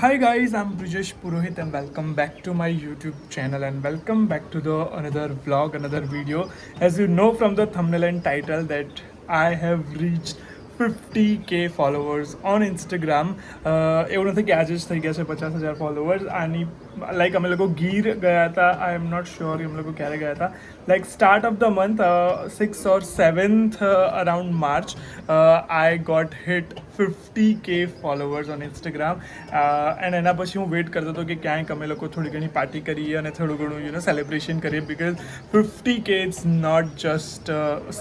Hi guys, I'm Brijesh Purohit and welcome back to my YouTube channel and welcome back to the another vlog, another video. As you know from the thumbnail and title that I have reached 50k followers on Instagram. એવું uh, નથી like like, हम लोग को गिर गया था I am not sure हम लोग को क्या गया था like start of the month six और seventh around March I got hit fifty K followers on Instagram and एना पी हूँ वेट करता तो कि क्या अमे लोग थोड़ी घनी पार्टी करिए थोड़ू घणु यू नो सेलिब्रेशन करिए because fifty K it's not just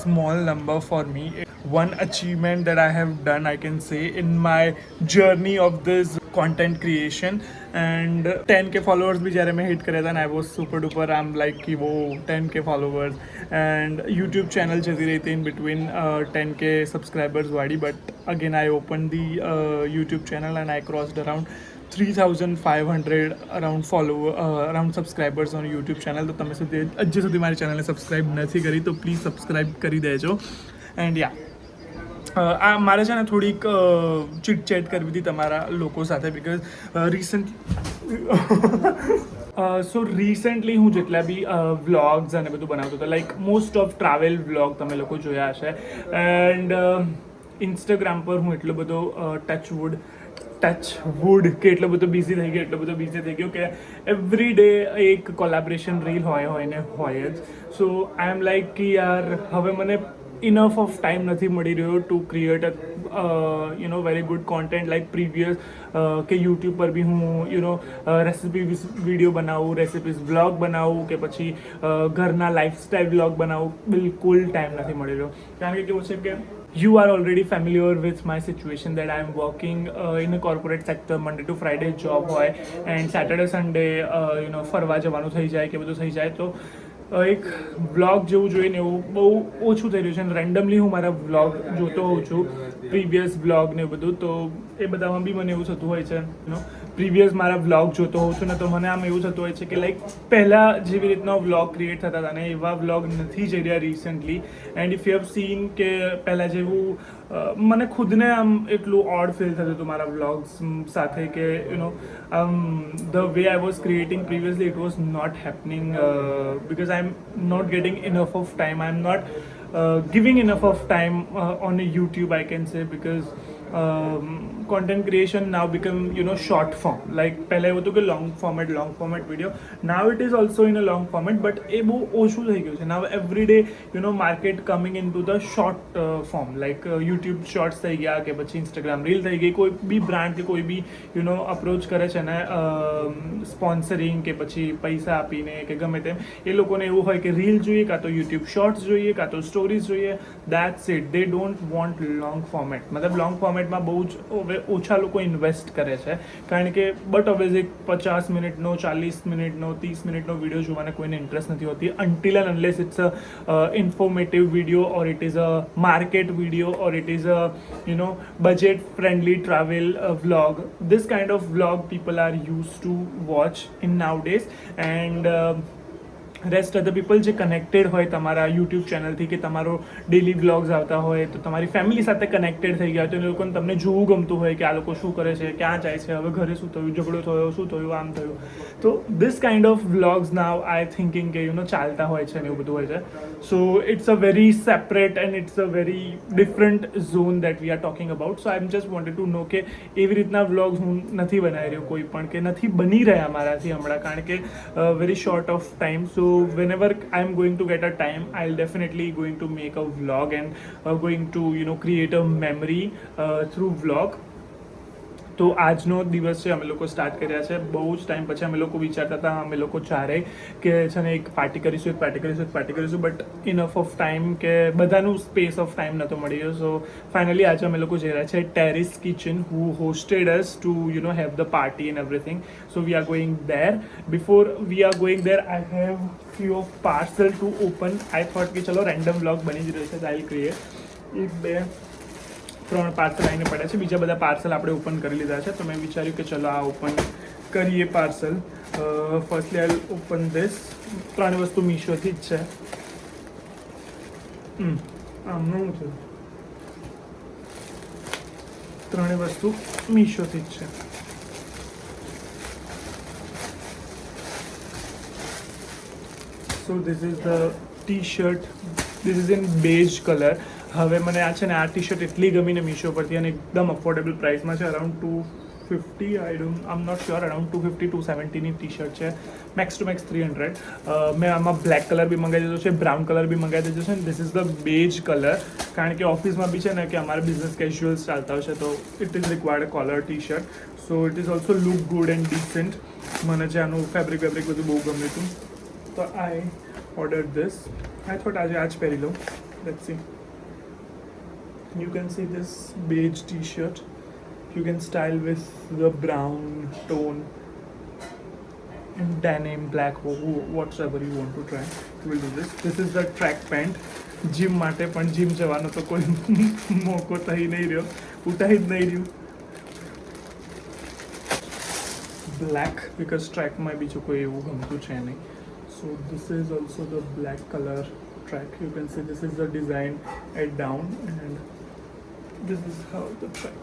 small number for me one achievement that I have done I can say in my journey of this content creation and ten K followers भी जरे मैं hit करे था I was super duper I am like कि वो ten K followers and YouTube channel चलती रही थी in between ten K subscribers वाड़ी but again I open the YouTube channel and I crossed around three thousand five hundred around follow around subscribers on YouTube channel तो तुम सुधी अजे सुधी मेरी चैनल ने सब्सक्राइब नहीं करी तो प्लीज सब्सक्राइब कर दो एंड या આ મારે છે ને થોડીક ચીટચેટ કરવી હતી તમારા લોકો સાથે બિકોઝ રિસન્ટ સો રિસેન્ટલી હું જેટલા બી વ્લોગ્સ અને બધું બનાવતો હતો like most of travel vlog તમે લોકો જોયા હશે એન્ડ ઇન્સ્ટાગ્રામ પર હું એટલો બધો ટચવુડ ટચ વુડ કે એટલો બધો બિઝી થઈ ગયો એટલો બધો બિઝી થઈ ગયો કે એવરી ડે એક કોલાબરેશન રીલ હોય હોય ને હોય જ સો આઈ એમ લાઈક કે યાર હવે મને ઇનફ ઓફ ટાઈમ નથી મળી રહ્યો to create a you know very good content like previous કે યુટ્યુબ પર બી હું યુ નો રેસિપી વિડીયો બનાવું રેસિપીઝ બ્લોગ બનાવું કે પછી ઘરના લાઈફસ્ટાઈલ બ્લોગ બનાવું બિલકુલ ટાઈમ નથી મળી રહ્યો કારણ કે કેવું છે કે you are already familiar with my situation that I am working uh, in a corporate sector Monday to Friday job હોય and Saturday Sunday uh, you know ફરવા જવાનું થઈ જાય કે બધું થઈ જાય તો એક બ્લોગ જેવું જોઈને એવું બહુ ઓછું થઈ રહ્યું છે રેન્ડમલી હું મારા બ્લોગ જોતો હોઉં છું પ્રીવિયસ બ્લોગ ને બધું તો એ બધામાં બી મને એવું થતું હોય છે પ્રિવિયસ મારા વ્લોગ જોતો હોઉં છું ને તો મને આમ એવું થતું હોય છે કે લાઈક પહેલાં જેવી રીતના વ્લોગ ક્રિએટ થતા હતા ને એવા વ્લોગ નથી જઈ રહ્યા recently and if you have seen કે પહેલાં જેવું મને ખુદને આમ એટલું ઓડ ફીલ થતું હતું મારા વ્લોગ્સ સાથે કે you know um the way I was creating previously it was not happening because I am not getting enough of time I am not giving enough of time on YouTube I can say because content creation now become you know short form like पहले वो तो कि long format long format video now it is also in a long format but ए बहुत ओछू थी गयु now every day you know market coming into the short form like YouTube shorts थी गया कि पीछे इंस्टाग्राम रील थी गई कोई भी ब्रांड के कोई भी यू नो अप्रोच करे स्पोन्सरिंग um, के पीछे पैसा आपने के गमे तेम ए लोग ने एवं हो रील जुए है क्या तो यूट्यूब शॉर्ट्स जो तो है क्या तो स्टोरीज जो है that's it they don't want long format मतलब लॉन्ग फॉर्मेट में बहुज હવે ઓછા લોકો ઇન્વેસ્ટ કરે છે કારણ કે બટ હવે જે પચાસ મિનિટનો ચાલીસ મિનિટનો ત્રીસ મિનિટનો વિડીયો જોવાને કોઈને ઇન્ટરેસ્ટ નથી હોતી until and unless it's a informative video or it is a market video or it is a you know budget friendly travel vlog this kind of vlog people are used to watch in nowadays and uh, rest other people જે connected હોય તમારા YouTube ચેનલથી કે તમારો daily blogs આવતા હોય તો તમારી family સાથે કનેક્ટેડ થઈ ગયા હોય તો એ લોકોને તમને જોવું ગમતું હોય કે આ લોકો શું કરે છે ક્યાં જાય છે હવે ઘરે શું થયું ઝઘડો થયો શું થયું આમ થયું તો this kind of blogs now I thinking કે યુ નો ચાલતા હોય છે ને એવું બધું હોય છે so it's a very separate and it's a very different zone that we are talking about so I am just wanted to know કે એવી રીતના વ્લોગ્સ હું નથી બનાવી રહ્યો કોઈ પણ કે નથી બની રહ્યા મારાથી હમણાં કારણ કે very short of time so so whenever i'm going to get a time i'll definitely going to make a vlog and uh, going to you know create a memory uh, through vlog તો આજનો દિવસ છે અમે લોકો start કર્યા છે બહુ જ ટાઈમ પછી અમે લોકો વિચારતા હતા અમે લોકો ચારે કે છે ને એક પાર્ટી કરીશું એક પાર્ટી કરીશું એક પાર્ટી કરીશું બટ ઇનફ ઓફ ટાઈમ કે બધાનું સ્પેસ ઓફ ટાઈમ નહોતો મળી ગયો સો ફાઇનલી આજે અમે લોકો જઈ રહ્યા છે Terrace Kitchen who hosted us to you know have the party and everything so we are going there before we are going there I have few of parcel to open I thought કે ચલો random blog બની જ રહ્યો છે આઈ create એક બે ત્રણ parcel લાઈનમાં પડ્યા છે બીજો બ�ા પાર્સલ આપણે ઓપન કરી લીધાય છે તો મેં વિચાર્યું કે ચલો આ ઓપન કરીએ પાર્સલ ફટલ ઓપન ધિસ પ્રાણી વસ્તુ મિશותીજ છે હમ આ નમું છે પ્રાણી વસ્તુ મિશותીજ છે so this is the T-shirt this is in beige colour હવે મને આ છે ને આ ટી શર્ટ એટલી ગમીને મીશો પરથી અને એકદમ અફોર્ડેબલ પ્રાઇસમાં છે around two fifty I don't um not sure around two fifty to સેવન્ટીની ટી શર્ટ છે max to max three hundred મેં આમાં બ્લેક કલર બી મંગાવી દીધો છે બ્રાઉન કલર બી મંગાવી દીધો છે this is the beige colour કારણ કે ઓફિસમાં બી છે ને કે અમારે બિઝનેસ કેઝ્યુઅલ્સ ચાલતા હોય છે તો it is required collar T shirt so it is also look good and decent મને છે આનું ફેબ્રિક વેબ્રિક બધું બહુ ગમ્યું હતું તો I order this I thought આજે આજ પહેરી લઉં let see you can see this beige t-shirt you can style with the brown tone and denim black whatever you want to try we will do this this is the track pant gym માટે પણ gym જવાનો તો કોઈ મોકો થઈ નહીં રહ્યો ઉઠાઈ જ નહીં રહ્યું બ્લેક બિકોઝ ટ્રેકમાં બીજું કોઈ એવું ગમતું છે નહીં so this is also the black colour track you can see this is the design at down and This is how the track.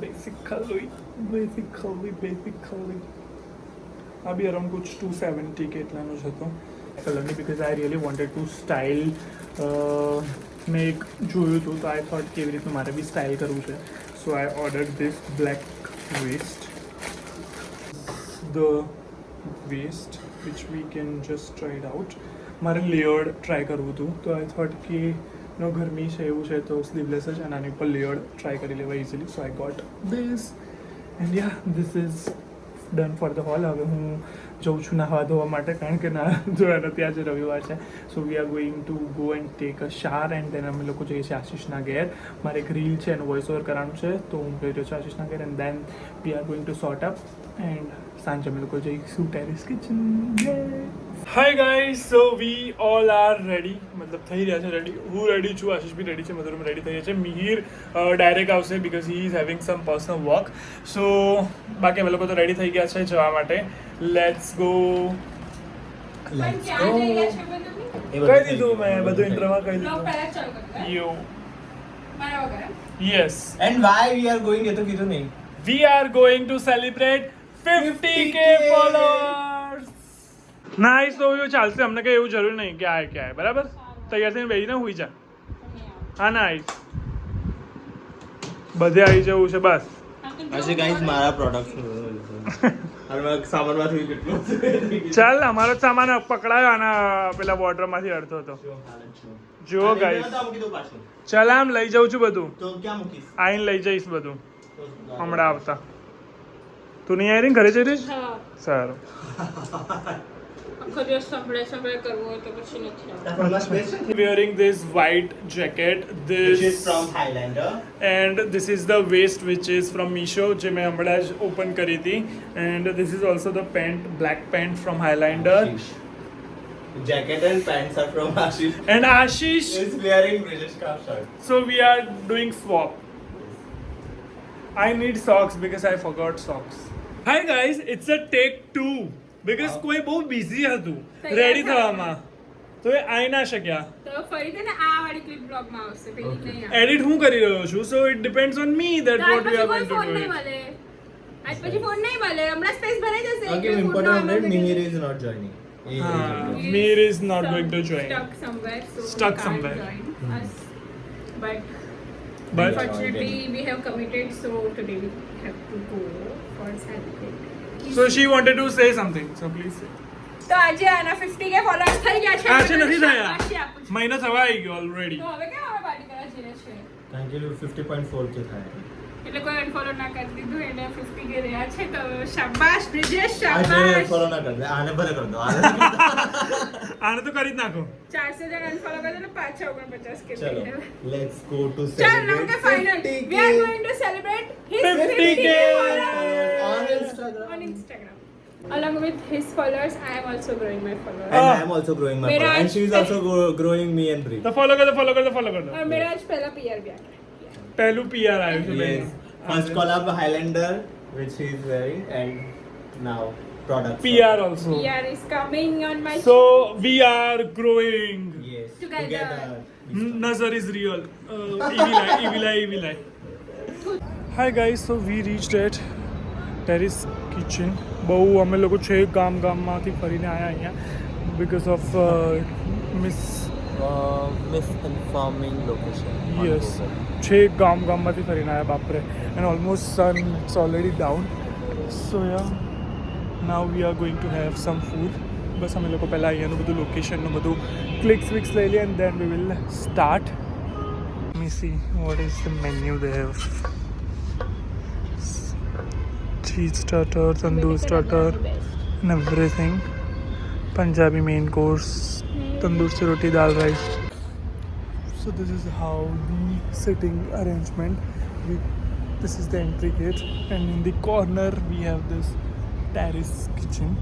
Basically, basically, basically. આ બી અરાઉન્ડ કુછ ટુ સેવન્ટી કે એટલાનો જ હતો કલરની because I really wanted to style મેં એક જોયું હતું તો આઈ થોટ કેવી રીતનું મારે બી સ્ટાઇલ કરવું છે so I order this black vest the vest which we can just tried out મારે લેયર્ડ ટ્રાય કરવું હતું તો આઈ થોટ કે નો ગરમી છે એવું છે તો સ્લીવલેસ છે અને આની ઉપર લેયર ટ્રાય કરી લેવા easily so I got this and yeah this is done for the whole હવે હું જઉં છું નાહવા ધોવા માટે કારણ કે ના ધોવાનો ત્યાં આજે રવિવાર છે so we are going to go and take a shower and then અમે લોકો જઈએ છીએ આશીષના ઘેર મારે એક રીલ છે એનું વોઇસ ઓવર કરવાનું છે તો હું જઈ રહ્યો છું આશીષના ઘેર and then we are going to sort up and San Jamilco J YouTube Terrace Kitchen. Hi guys so we all are ready मतलब થઈ રહ્યા છે રેડી હું રેડી છું આશિષ બી રેડી છે મધુરમ રેડી થઈ છે મિહિર ડાયરેક્ટ આવશે because he is having some personal work so બાકી અમે લોકો તો રેડી થઈ ગયા છે જવા માટે લેટ્સ ગો લેટ્સ ગો કહી દીધું મેં બધું ઇન્ટ્રોમાં કહી દીધું you yes and why we are going એ તો કીધું નહીં we are going to celebrate 50k followers nice તો એવું ચાલશે અમને કંઈ એવું જરૂર નહીં કે આ કે આ બરાબર તૈયાર થઈને બેસીને હોઈ જા હા નાઈસ બધે આવી જવું છે બસ હશે ગાઈઝ મારા પ્રોડક્ટ ચાલ અમારો સામાન પકડાયો આના પેલા બોર્ડર માંથી અડધો હતો જુઓ ગાઈસ ચાલ આમ લઈ જાઉં છું બધું આઈને લઈ જઈશ બધું હમણાં આવતા તું નહીં આવી ઘરે જઈ રહીશ સારું wearing this white jacket this which is from Highlander and this is the waist which is from Misho જે મેં હમણાં જ ઓપન કરી હતી and this is also the pant black pant from Highlander jacket and pants are from Ashish and Ashish is wearing British Kafshag so we are doing swap I need socks because I forgot socks hi guys it's a take two because કોઈ બહુ busy હતું ready થવામાં તો એ આવી ના શક્યા તો ફરીથી ને આ વાળી ક્લિપ બ્લોગ માં આવશે પેલી નહીં એડિટ હું કરી રહ્યો છું so it depends on me that what you are going to do આજ પછી ફોન નહીં મળે હમણાં સ્પેસ ભરાઈ જશે again important date Mihir is not joining Mir is not going to join. Stuck somewhere. So Stuck somewhere. Join us. But But unfortunately, we have committed, so today we have to go for celebrate. So she wanted to say something. So please say. તો આજે આના 50k followers થઈ ગયા છે આજે નથી થયા મહિનો થવા આવી ગયો ઓલરેડી તો હવે કે હવે પાર્ટી કરવા જઈએ છે થેન્ક યુ 50.4k થાય એટલે કોઈ અનફોલો ના કરી દીધું એટલે ફિફ્ટી કે રહ્યા છે તો શાબાશ બ્રિજેશ શાબાશ ફોલો ના કરી આને ભલે કરી દો આને તો કરી જ નાખો 400 જણ અનફોલો કરી દો પાછા 49 કે ચલો લેટ્સ ગો ટુ સેલિબ્રેટ ચાલ નામ final we are going to celebrate his 50 on Instagram on Instagram along with his followers, I am also growing my followers. And I am also growing my followers. And she is also growing me and Bree. The follower, the follower, the follower. और मेरा आज पहला PR भी आ गया पहलू P R I first call up Highlander which is wearing and now product P also P is coming on my so we are growing yes together नजर is real evil evil evil hi guys so we reached at terrace kitchen बहु अमे लोग छे गाम गाम माथी फरीने आया अहीं because of miss misinforming location yes છેક ગામ ગામમાંથી ફરીને આવ્યા બાપરે and almost sun it's already down so yeah now we are going to have some food બસ અમે લોકો પહેલાં અહીંયાનું બધું લોકેશનનું બધું ક્લિક્સ વિક્સ લઈ લઈએ and then we will start me see what is the menu they have cheese starter tandoor starter and everything Punjabi main course tandoor से रोटी दाल rice so this is how the sitting arrangement this is the entry gate and in दॉर्नर we have this terrace kitchen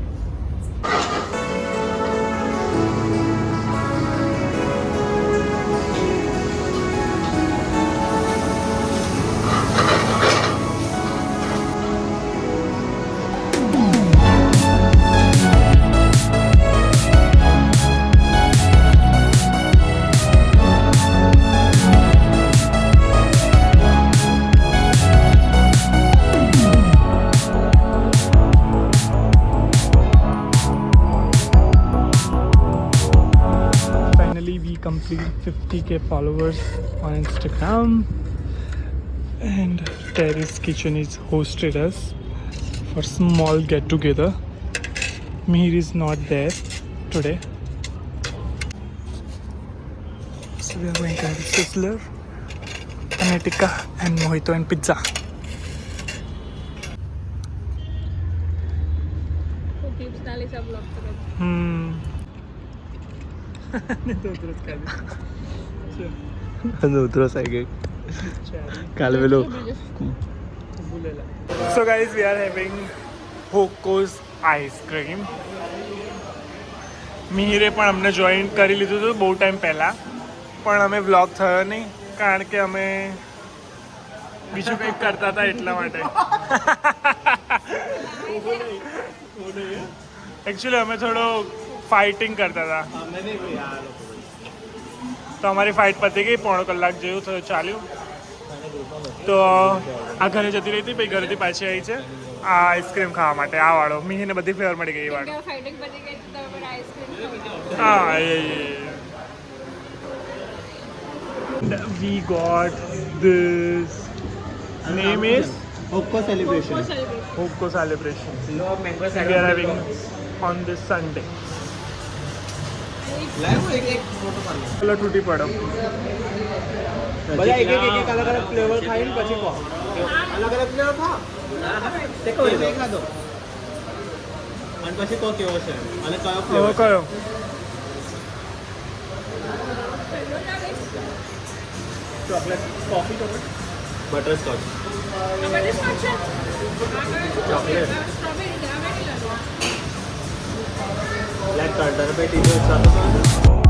complete 50k followers on Instagram and Terrace Kitchen is hosted us for small get together. Mir is not there today. So we are going to have Sizzler, Anatica and Mojito and Pizza. Hmm. ઉધરસ આવી ગઈ કાલ પેલો so guys we are having Hokko's ice cream મિહિરે પણ અમને join કરી લીધું હતું બહુ ટાઈમ પહેલાં પણ અમે વ્લોગ થયો નહીં કારણ કે અમે બીજું કંઈક કરતા હતા એટલા માટે એકચ્યુઅલી અમે થોડો ફાઇટિંગ કરતા હતા તો અમારી ફાઇટ પતી ગઈ પોણો કલાક જેવું થયું ચાલ્યું તો આ ઘરે જતી રહી હતી પછી ઘરેથી પાછી આવી છે આ આઈસ્ક્રીમ ખાવા માટે આ વાળો મિહીને બધી ફ્લેવર મળી ગઈ વાળો હા એ we got this name is Hokko celebration. Hokko celebration. Hokko celebration. No mango celebration. We are having on this Sunday. ચલો તૂટી પડો બધા એક એક એક અલગ અલગ ફ્લેવર ખાઈને પછી કહો અલગ અલગ ફ્લેવર ખાઓ તે એક દો અને પછી કહો કેવો છે અને કયો ફ્લેવર કયો chocolate coffee chocolate butterscotch chocolate black कार्टर पेटी जो आसा तो